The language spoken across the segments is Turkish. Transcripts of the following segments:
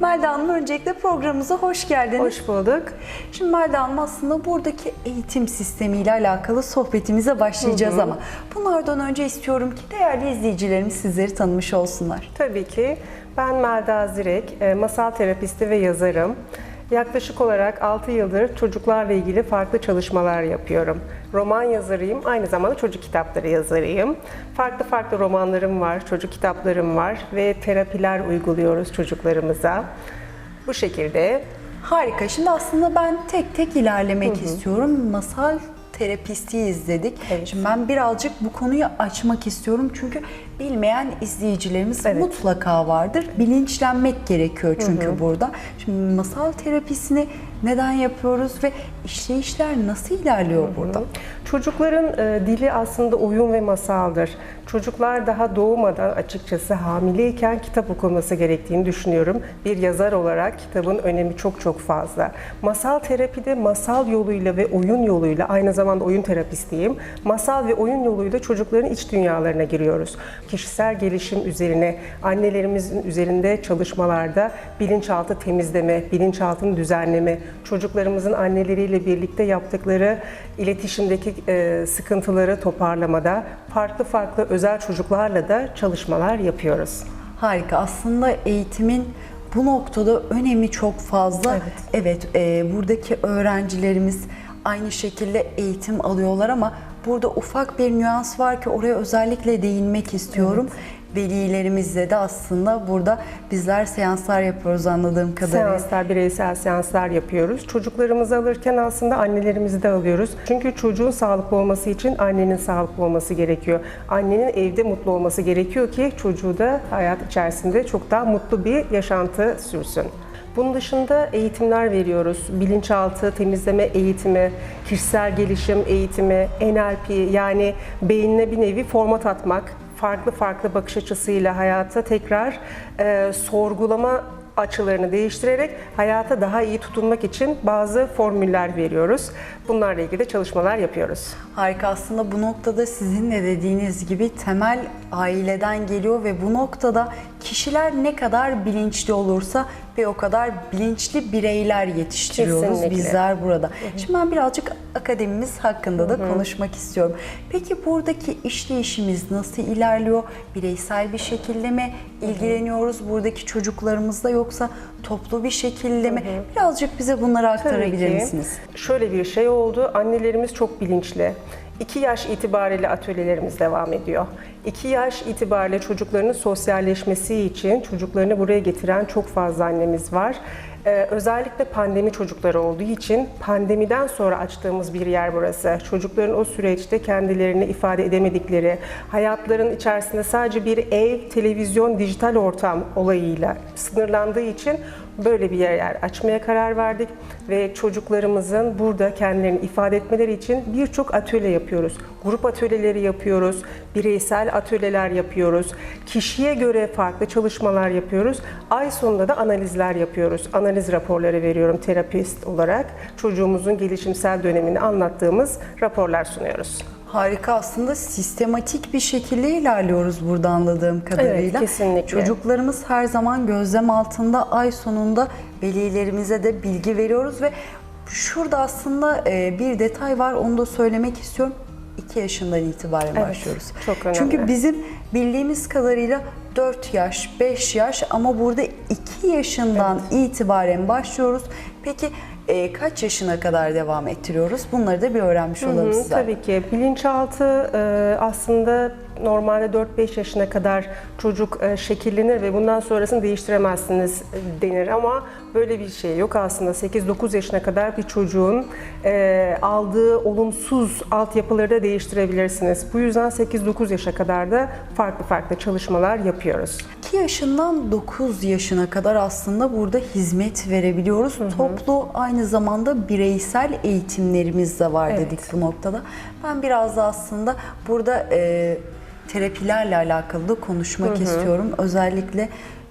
Melda Hanım öncelikle programımıza hoş geldiniz. Hoş bulduk. Şimdi Melda Hanım aslında buradaki eğitim sistemiyle alakalı sohbetimize başlayacağız ama bunlardan önce istiyorum ki değerli izleyicilerimiz sizleri tanımış olsunlar. Tabii ki. Ben Melda Zirek, e, masal terapisti ve yazarım. Yaklaşık olarak 6 yıldır çocuklarla ilgili farklı çalışmalar yapıyorum. Roman yazarıyım, aynı zamanda çocuk kitapları yazarıyım. Farklı farklı romanlarım var, çocuk kitaplarım var ve terapiler uyguluyoruz çocuklarımıza. Bu şekilde Harika. Şimdi aslında ben tek tek ilerlemek istiyorum. Masal terapistiyiz dedik. Evet. Şimdi ben birazcık bu konuyu açmak istiyorum çünkü bilmeyen izleyicilerimiz Evet. mutlaka vardır. Bilinçlenmek gerekiyor çünkü burada. Şimdi masal terapisini neden yapıyoruz ve işleyişler nasıl ilerliyor burada? Çocukların e, dili aslında oyun ve masaldır. Çocuklar daha doğmadan açıkçası hamileyken kitap okuması gerektiğini düşünüyorum. Bir yazar olarak kitabın önemi çok çok fazla. Masal terapide masal yoluyla ve oyun yoluyla aynı zamanda oyun terapistiyim. Masal ve oyun yoluyla çocukların iç dünyalarına giriyoruz. Kişisel gelişim üzerine, annelerimizin üzerinde çalışmalarda bilinçaltı temizleme, bilinçaltını düzenleme, çocuklarımızın anneleriyle birlikte yaptıkları iletişimdeki e, sıkıntıları toparlamada farklı farklı özel çocuklarla da çalışmalar yapıyoruz. Harika. Aslında eğitimin bu noktada önemi çok fazla. Evet. Evet, e, buradaki öğrencilerimiz aynı şekilde eğitim alıyorlar ama burada ufak bir nüans var ki oraya özellikle değinmek istiyorum. Velilerimizle de aslında burada bizler seanslar yapıyoruz anladığım kadarıyla. Seanslar, bireysel seanslar yapıyoruz. Çocuklarımızı alırken aslında annelerimizi de alıyoruz. Çünkü çocuğun sağlıklı olması için annenin sağlıklı olması gerekiyor. Annenin evde mutlu olması gerekiyor ki çocuğu da hayat içerisinde çok daha mutlu bir yaşantı sürsün. Bunun dışında eğitimler veriyoruz. Bilinçaltı temizleme eğitimi, kişisel gelişim eğitimi, NLP yani beynine bir nevi format atmak, farklı farklı bakış açısıyla hayata tekrar e, sorgulama açılarını değiştirerek hayata daha iyi tutunmak için bazı formüller veriyoruz. Bunlarla ilgili de çalışmalar yapıyoruz. Harika aslında bu noktada sizin de dediğiniz gibi temel aileden geliyor ve bu noktada kişiler ne kadar bilinçli olursa ve o kadar bilinçli bireyler yetiştiriyoruz Kesinlikle. bizler burada. Şimdi ben birazcık akademimiz hakkında da konuşmak istiyorum. Peki buradaki işleyişimiz nasıl ilerliyor? Bireysel bir şekilde mi ilgileniyoruz buradaki çocuklarımızla yoksa toplu bir şekilde mi? Birazcık bize bunları aktarabilir misiniz? Şöyle bir şey oldu. Annelerimiz çok bilinçli. 2 yaş itibariyle atölyelerimiz devam ediyor. 2 yaş itibariyle çocuklarının sosyalleşmesi için çocuklarını buraya getiren çok fazla annemiz var. Ee, özellikle pandemi çocukları olduğu için pandemiden sonra açtığımız bir yer burası. Çocukların o süreçte kendilerini ifade edemedikleri, hayatların içerisinde sadece bir ev, televizyon, dijital ortam olayıyla sınırlandığı için böyle bir yer açmaya karar verdik ve çocuklarımızın burada kendilerini ifade etmeleri için birçok atölye yapıyoruz. Grup atölyeleri yapıyoruz, bireysel atölyeler yapıyoruz, kişiye göre farklı çalışmalar yapıyoruz. Ay sonunda da analizler yapıyoruz. Analiz raporları veriyorum terapist olarak. Çocuğumuzun gelişimsel dönemini anlattığımız raporlar sunuyoruz. Harika aslında sistematik bir şekilde ilerliyoruz burada anladığım kadarıyla. kesinlikle. Çocuklarımız her zaman gözlem altında ay sonunda velilerimize de bilgi veriyoruz ve şurada aslında e, bir detay var onu da söylemek istiyorum. 2 yaşından itibaren Evet, başlıyoruz. çok önemli. Çünkü bizim bildiğimiz kadarıyla 4 yaş, 5 yaş ama burada 2 yaşından itibaren başlıyoruz. Peki e, kaç yaşına kadar devam ettiriyoruz? Bunları da bir öğrenmiş olalım Hı, sizler. Tabii ki. Bilinçaltı e, aslında normalde 4-5 yaşına kadar çocuk e, şekillenir ve bundan sonrasını değiştiremezsiniz e, denir ama böyle bir şey yok aslında. 8-9 yaşına kadar bir çocuğun e, aldığı olumsuz altyapıları da değiştirebilirsiniz. Bu yüzden 8-9 yaşa kadar da farklı farklı çalışmalar yapıyoruz. 2 yaşından 9 yaşına kadar aslında burada hizmet verebiliyoruz. Toplu aynı zamanda bireysel eğitimlerimiz de var Evet. dedik bu noktada. Ben biraz da aslında burada e, terapilerle alakalı da konuşmak istiyorum. Özellikle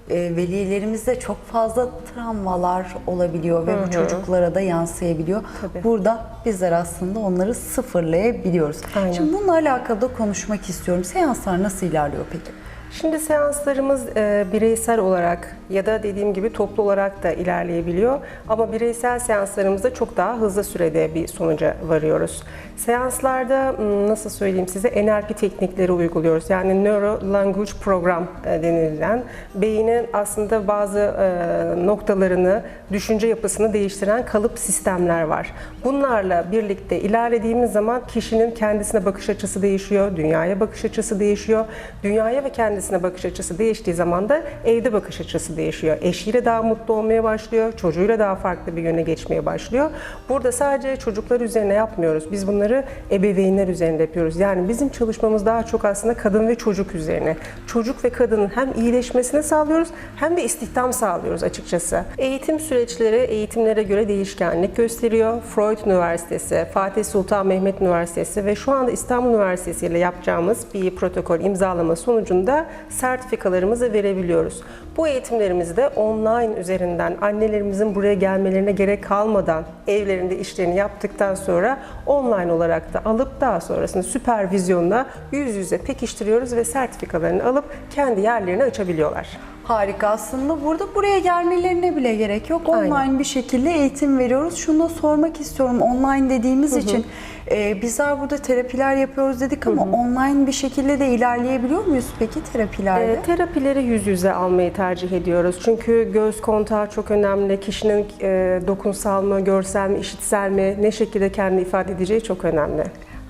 e, velilerimizde çok fazla travmalar olabiliyor ve bu çocuklara da yansıyabiliyor. Tabii. Burada bizler aslında onları sıfırlayabiliyoruz. Aynen. Şimdi bununla alakalı da konuşmak istiyorum. Seanslar nasıl ilerliyor peki? Şimdi seanslarımız e, bireysel olarak ya da dediğim gibi toplu olarak da ilerleyebiliyor. Ama bireysel seanslarımızda çok daha hızlı sürede bir sonuca varıyoruz. Seanslarda nasıl söyleyeyim size NLP teknikleri uyguluyoruz. Yani Neuro Language Program e, denilen beynin aslında bazı e, noktalarını, düşünce yapısını değiştiren kalıp sistemler var. Bunlarla birlikte ilerlediğimiz zaman kişinin kendisine bakış açısı değişiyor, dünyaya bakış açısı değişiyor. Dünyaya ve kendisine bakış açısı değiştiği zaman da evde bakış açısı değişiyor. Eşiyle daha mutlu olmaya başlıyor, çocuğuyla daha farklı bir yöne geçmeye başlıyor. Burada sadece çocuklar üzerine yapmıyoruz. Biz bunları ebeveynler üzerinde yapıyoruz. Yani bizim çalışmamız daha çok aslında kadın ve çocuk üzerine. Çocuk ve kadının hem iyileşmesini sağlıyoruz hem de istihdam sağlıyoruz açıkçası. Eğitim süreçleri eğitimlere göre değişkenlik gösteriyor. Freud Üniversitesi, Fatih Sultan Mehmet Üniversitesi ve şu anda İstanbul Üniversitesi ile yapacağımız bir protokol imzalama sonucunda sertifikalarımızı verebiliyoruz. Bu eğitimlerimizi de online üzerinden annelerimizin buraya gelmelerine gerek kalmadan evlerinde işlerini yaptıktan sonra online olarak da alıp daha sonrasında süpervizyonla yüz yüze pekiştiriyoruz ve sertifikalarını alıp kendi yerlerini açabiliyorlar. Harika aslında burada buraya gelmelerine bile gerek yok. Online Aynen. bir şekilde eğitim veriyoruz. Şunu da sormak istiyorum. Online dediğimiz için e, bizler burada terapiler yapıyoruz dedik ama online bir şekilde de ilerleyebiliyor muyuz peki terapilerde? E, terapileri yüz yüze almayı tercih ediyoruz. Çünkü göz kontağı çok önemli. Kişinin e, dokunsal mı, görsel mi, işitsel mi, ne şekilde kendini ifade edeceği çok önemli.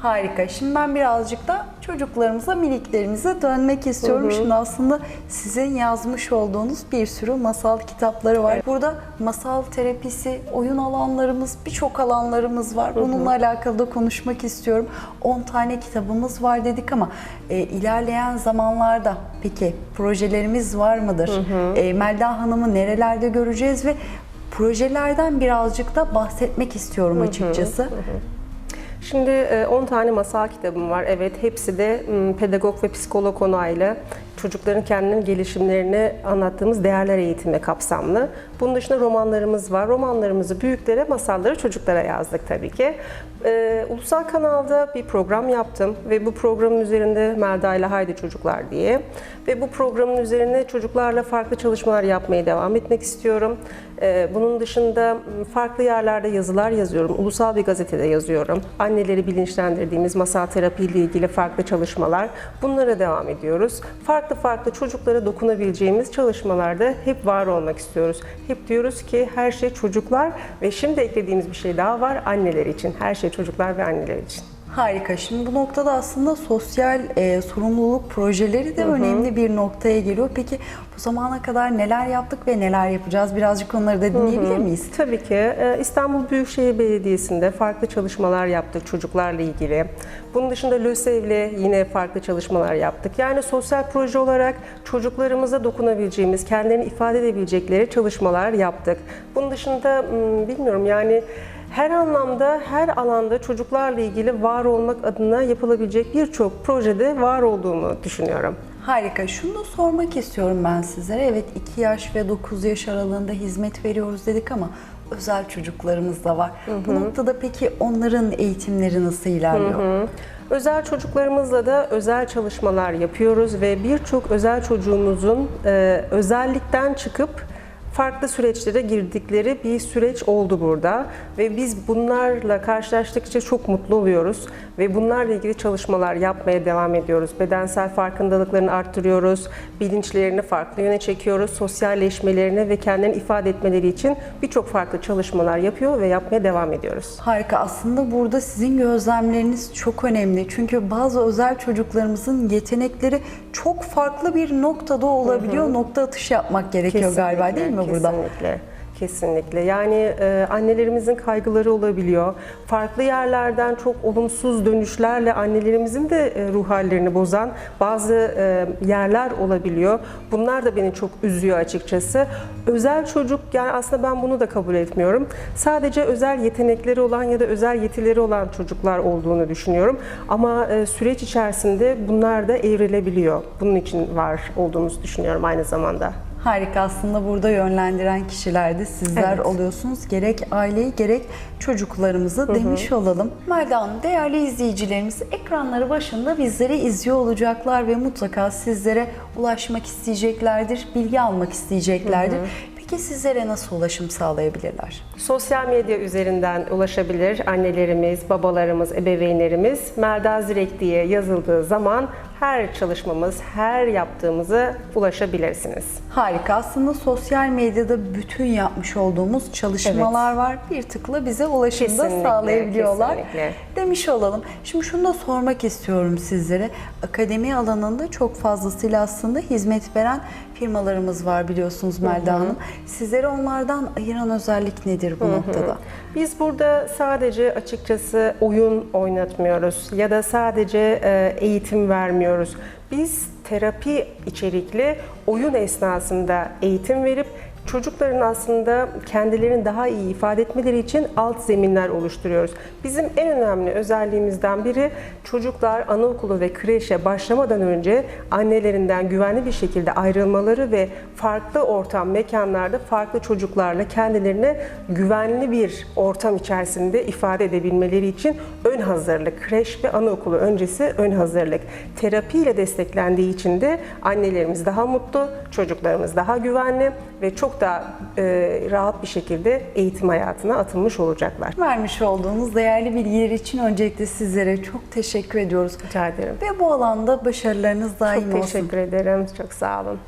Harika. Şimdi ben birazcık da çocuklarımıza, miniklerimize dönmek istiyorum. Şimdi aslında sizin yazmış olduğunuz bir sürü masal kitapları var. Burada masal terapisi, oyun alanlarımız, birçok alanlarımız var. Bununla alakalı da konuşmak istiyorum. 10 tane kitabımız var dedik ama e, ilerleyen zamanlarda peki projelerimiz var mıdır? E, Melda Hanım'ı nerelerde göreceğiz ve projelerden birazcık da bahsetmek istiyorum açıkçası. Şimdi e, 10 tane masal kitabım var. Evet, hepsi de pedagog ve psikolog onaylı. Çocukların kendinin gelişimlerini anlattığımız değerler eğitimi kapsamlı. Bunun dışında romanlarımız var. Romanlarımızı büyüklere, masalları çocuklara yazdık tabii ki. E, ulusal kanalda bir program yaptım ve bu programın üzerinde Melda ile Haydi Çocuklar diye ve bu programın üzerine çocuklarla farklı çalışmalar yapmaya devam etmek istiyorum. E, bunun dışında m, farklı yerlerde yazılar yazıyorum. Ulusal bir gazetede yazıyorum. Anneleri bilinçlendirdiğimiz masal terapi ile ilgili farklı çalışmalar. Bunlara devam ediyoruz. Farklı farklı çocuklara dokunabileceğimiz çalışmalarda hep var olmak istiyoruz. Hep diyoruz ki her şey çocuklar ve şimdi eklediğimiz bir şey daha var anneler için. Her şey çocuklar ve anneler için. Harika. Şimdi bu noktada aslında sosyal e, sorumluluk projeleri de önemli bir noktaya geliyor. Peki bu zamana kadar neler yaptık ve neler yapacağız? Birazcık onları da dinleyebilir miyiz? Tabii ki. Ee, İstanbul Büyükşehir Belediyesi'nde farklı çalışmalar yaptık çocuklarla ilgili. Bunun dışında LÖSEV'le yine farklı çalışmalar yaptık. Yani sosyal proje olarak çocuklarımıza dokunabileceğimiz, kendilerini ifade edebilecekleri çalışmalar yaptık. Bunun dışında bilmiyorum yani her anlamda, her alanda çocuklarla ilgili var olmak adına yapılabilecek birçok projede var olduğumu düşünüyorum. Harika. Şunu da sormak istiyorum ben sizlere. Evet 2 yaş ve 9 yaş aralığında hizmet veriyoruz dedik ama özel çocuklarımız da var. Bu noktada peki onların eğitimleri nasıl ilerliyor? Özel çocuklarımızla da özel çalışmalar yapıyoruz ve birçok özel çocuğumuzun e, özellikten çıkıp farklı süreçlere girdikleri bir süreç oldu burada ve biz bunlarla karşılaştıkça çok mutlu oluyoruz ve bunlarla ilgili çalışmalar yapmaya devam ediyoruz. Bedensel farkındalıklarını arttırıyoruz, bilinçlerini farklı yöne çekiyoruz, sosyalleşmelerini ve kendilerini ifade etmeleri için birçok farklı çalışmalar yapıyor ve yapmaya devam ediyoruz. Harika. Aslında burada sizin gözlemleriniz çok önemli. Çünkü bazı özel çocuklarımızın yetenekleri çok farklı bir noktada olabiliyor. Nokta atışı yapmak gerekiyor galiba değil mi burada? Kesinlikle. Kesinlikle. Yani e, annelerimizin kaygıları olabiliyor. Farklı yerlerden çok olumsuz dönüşlerle annelerimizin de e, ruh hallerini bozan bazı e, yerler olabiliyor. Bunlar da beni çok üzüyor açıkçası. Özel çocuk yani aslında ben bunu da kabul etmiyorum. Sadece özel yetenekleri olan ya da özel yetileri olan çocuklar olduğunu düşünüyorum. Ama e, süreç içerisinde bunlar da evrilebiliyor. Bunun için var olduğumuzu düşünüyorum aynı zamanda. Harika aslında burada yönlendiren kişiler de sizler Evet. oluyorsunuz. Gerek aileyi gerek çocuklarımızı demiş olalım. Melda Hanım değerli izleyicilerimiz ekranları başında bizleri izliyor olacaklar ve mutlaka sizlere ulaşmak isteyeceklerdir, bilgi almak isteyeceklerdir. Peki sizlere nasıl ulaşım sağlayabilirler? Sosyal medya üzerinden ulaşabilir annelerimiz, babalarımız, ebeveynlerimiz. Melda Zirek diye yazıldığı zaman her çalışmamız, her yaptığımızı ulaşabilirsiniz. Harika. Aslında sosyal medyada bütün yapmış olduğumuz çalışmalar var. Bir tıkla bize ulaşımda Kesinlikle, sağlayabiliyorlar. kesinlikle. Demiş olalım. Şimdi şunu da sormak istiyorum sizlere. Akademi alanında çok fazlasıyla aslında hizmet veren firmalarımız var biliyorsunuz Melda Hanım. Sizleri onlardan ayıran özellik nedir bu noktada? Biz burada sadece açıkçası oyun oynatmıyoruz ya da sadece e, eğitim vermiyoruz. Biz terapi içerikli oyun esnasında eğitim verip çocukların aslında kendilerini daha iyi ifade etmeleri için alt zeminler oluşturuyoruz. Bizim en önemli özelliğimizden biri çocuklar anaokulu ve kreşe başlamadan önce annelerinden güvenli bir şekilde ayrılmaları ve farklı ortam, mekanlarda farklı çocuklarla kendilerini güvenli bir ortam içerisinde ifade edebilmeleri için ön hazırlık, kreş ve anaokulu öncesi ön hazırlık. Terapiyle desteklendiği için de annelerimiz daha mutlu, çocuklarımız daha güvenli ve çok daha e, rahat bir şekilde eğitim hayatına atılmış olacaklar. Vermiş olduğunuz değerli bilgiler için öncelikle sizlere çok teşekkür ediyoruz. Rica ederim. Ve bu alanda başarılarınız daim Çok olsun. teşekkür ederim. Çok sağ olun.